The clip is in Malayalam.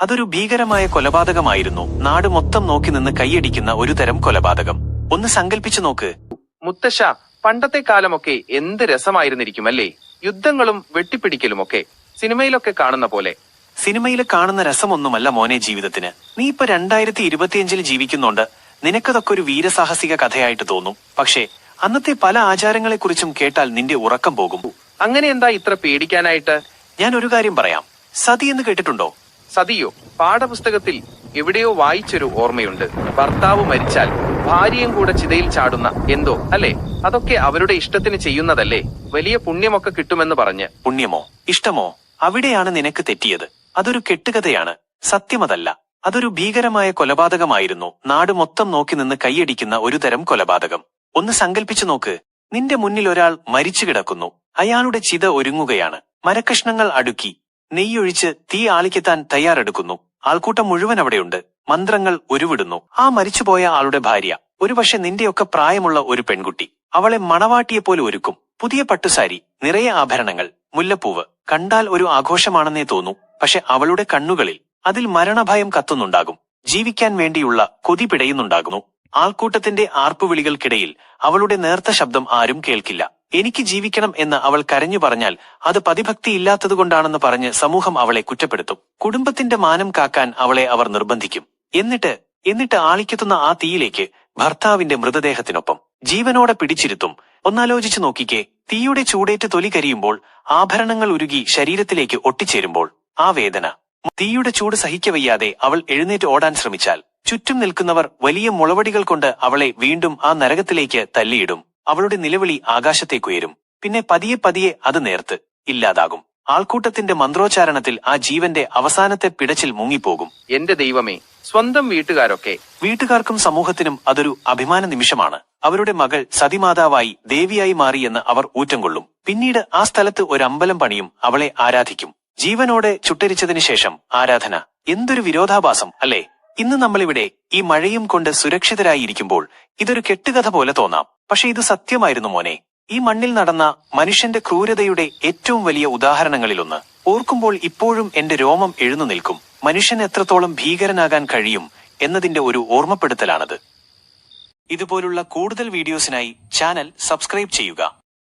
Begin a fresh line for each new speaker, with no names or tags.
അതൊരു ഭീകരമായ കൊലപാതകമായിരുന്നു. നാട് മൊത്തം നോക്കി നിന്ന് കൈയടിക്കുന്ന ഒരു തരം കൊലപാതകം. ഒന്ന് സങ്കല്പിച്ചു നോക്ക്.
മുത്തശ്ശ പണ്ടത്തെ കാലമൊക്കെ എന്ത് രസമായിരുന്നിരിക്കും അല്ലേ യുദ്ധങ്ങളും വെട്ടിപ്പിടിക്കലുമൊക്കെ. സിനിമയിലൊക്കെ കാണുന്ന പോലെ.
സിനിമയിൽ കാണുന്ന രസമൊന്നുമല്ല മോനെ ജീവിതത്തിന്. നീ ഇപ്പൊ രണ്ടായിരത്തി ഇരുപത്തിയഞ്ചിൽ ജീവിക്കുന്നുണ്ട്. നിനക്കതൊക്കെ ഒരു വീരസാഹസിക കഥയായിട്ട് തോന്നും. പക്ഷേ അന്നത്തെ പല ആചാരങ്ങളെക്കുറിച്ചും കേട്ടാൽ നിന്റെ ഉറക്കം പോകും.
അങ്ങനെ എന്താ ഇത്ര പേടിക്കാനായിട്ട്?
ഞാൻ ഒരു കാര്യം പറയാം. സതി എന്ന് കേട്ടിട്ടുണ്ടോ?
സതിയോ പാഠപുസ്തകത്തിൽ എവിടെയോ വായിച്ചൊരു ഓർമ്മയുണ്ട്. ഭർത്താവ് മരിച്ചാൽ ഭാര്യയും കൂടെ ചിതയിൽ ചാടുന്ന എന്തോ അല്ലേ? അതൊക്കെ അവരുടെ ഇഷ്ടത്തിന് ചെയ്യുന്നതല്ലേ? വലിയ പുണ്യമൊക്കെ കിട്ടുമെന്ന് പറഞ്ഞ്.
പുണ്യമോ? ഇഷ്ടമോ? അവിടെയാണ് നിനക്ക് തെറ്റിയത്. അതൊരു കെട്ടുകഥയാണ്. സത്യമതല്ല. അതൊരു ഭീകരമായ കൊലപാതകമായിരുന്നു. നാട് മൊത്തം നോക്കി നിന്ന് കൈയടിക്കുന്ന ഒരു തരം കൊലപാതകം. ഒന്ന് സങ്കല്പിച്ചു നോക്ക്. നിന്റെ മുന്നിൽ ഒരാൾ മരിച്ചു കിടക്കുന്നു. അയാളുടെ ചിത ഒരുങ്ങുകയാണ്. മരക്കഷ്ണങ്ങൾ അടുക്കി. നെയ്യൊഴിച്ച് തീ ആളിക്കെത്താൻ തയ്യാറെടുക്കുന്നു. ആൾക്കൂട്ടം മുഴുവൻ അവിടെയുണ്ട്. മന്ത്രങ്ങൾ ഉരുവിടുന്നു. ആ മരിച്ചുപോയ ആളുടെ ഭാര്യ. ഒരുപക്ഷെ നിന്റെയൊക്കെ പ്രായമുള്ള ഒരു പെൺകുട്ടി. അവളെ മണവാട്ടിയെപ്പോലെ ഒരുക്കും. പുതിയ പട്ടുസാരി നിറയെ ആഭരണങ്ങൾ മുല്ലപ്പൂവ്. കണ്ടാൽ ഒരു ആഘോഷമാണെന്നേ തോന്നൂ. പക്ഷെ അവളുടെ കണ്ണുകളിൽ അതിൽ മരണഭയം കത്തുന്നുണ്ടാകും. ജീവിക്കാൻ വേണ്ടിയുള്ള കൊതി പിടയുന്നുണ്ടാകുന്നു. ആൾക്കൂട്ടത്തിന്റെ ആർപ്പുവിളികൾക്കിടയിൽ അവളുടെ നേർത്ത ശബ്ദം ആരും കേൾക്കില്ല. എനിക്ക് ജീവിക്കണം എന്ന് അവൾ കരഞ്ഞു പറഞ്ഞാൽ അത് പതിഭക്തിയില്ലാത്തതുകൊണ്ടാണെന്ന് പറഞ്ഞ് സമൂഹം അവളെ കുറ്റപ്പെടുത്തും. കുടുംബത്തിന്റെ മാനം കാക്കാൻ അവളെ അവർ നിർബന്ധിക്കും. എന്നിട്ട് എന്നിട്ട് ആളിക്കെത്തുന്ന ആ തീയിലേക്ക് ഭർത്താവിന്റെ മൃതദേഹത്തിനൊപ്പം ജീവനോടെ പിടിച്ചിരുത്തും. ഒന്നാലോചിച്ചു നോക്കിക്കേ തീയുടെ ചൂടേറ്റ് തൊലി കരിയുമ്പോൾ ആഭരണങ്ങൾ ഉരുകി ശരീരത്തിലേക്ക് ഒട്ടിച്ചേരുമ്പോൾ ആ വേദന. തീയുടെ ചൂട് സഹിക്കവയ്യാതെ അവൾ എഴുന്നേറ്റ് ഓടാൻ ശ്രമിച്ചാൽ ചുറ്റും നിൽക്കുന്നവർ വലിയ മുളവടികൾ കൊണ്ട് അവളെ വീണ്ടും ആ നരകത്തിലേക്ക് തല്ലിയിടും. അവളുടെ നിലവിളി ആകാശത്തേക്കുയരും. പിന്നെ പതിയെ പതിയെ അത് നേർത്ത് ഇല്ലാതാകും. ആൾക്കൂട്ടത്തിന്റെ മന്ത്രോച്ചാരണത്തിൽ ആ ജീവന്റെ അവസാനത്തെ പിടച്ചിൽ മുങ്ങിപ്പോകും.
എന്റെ ദൈവമേ സ്വന്തം വീട്ടുകാരൊക്കെ.
വീട്ടുകാർക്കും സമൂഹത്തിനും അതൊരു അഭിമാന നിമിഷമാണ്. അവരുടെ മകൾ സതിമാതാവായി ദേവിയായി മാറിയെന്ന് അവർ ഊറ്റം കൊള്ളും. പിന്നീട് ആ സ്ഥലത്ത് ഒരു അമ്പലം പണിയും അവളെ ആരാധിക്കും. ജീവനോടെ ചുട്ടരിച്ചതിനു ശേഷം ആരാധന. എന്തൊരു വിരോധാഭാസം അല്ലേ? ഇന്ന് നമ്മളിവിടെ ഈ മഴയും കൊണ്ട് സുരക്ഷിതരായിരിക്കുമ്പോൾ ഇതൊരു കെട്ടുകഥ പോലെ തോന്നാം. പക്ഷെ ഇത് സത്യമായിരുന്നു മോനെ. ഈ മണ്ണിൽ നടന്ന മനുഷ്യന്റെ ക്രൂരതയുടെ ഏറ്റവും വലിയ ഉദാഹരണങ്ങളിലൊന്ന്. ഓർക്കുമ്പോൾ ഇപ്പോഴും എന്റെ രോമം എഴുന്നു നിൽക്കും. മനുഷ്യൻ എത്രത്തോളം ഭീകരനാകാൻ കഴിയും എന്നതിന്റെ ഒരു ഓർമ്മപ്പെടുത്തലാണത്. ഇതുപോലുള്ള കൂടുതൽ വീഡിയോസിനായി ചാനൽ സബ്സ്ക്രൈബ് ചെയ്യുക.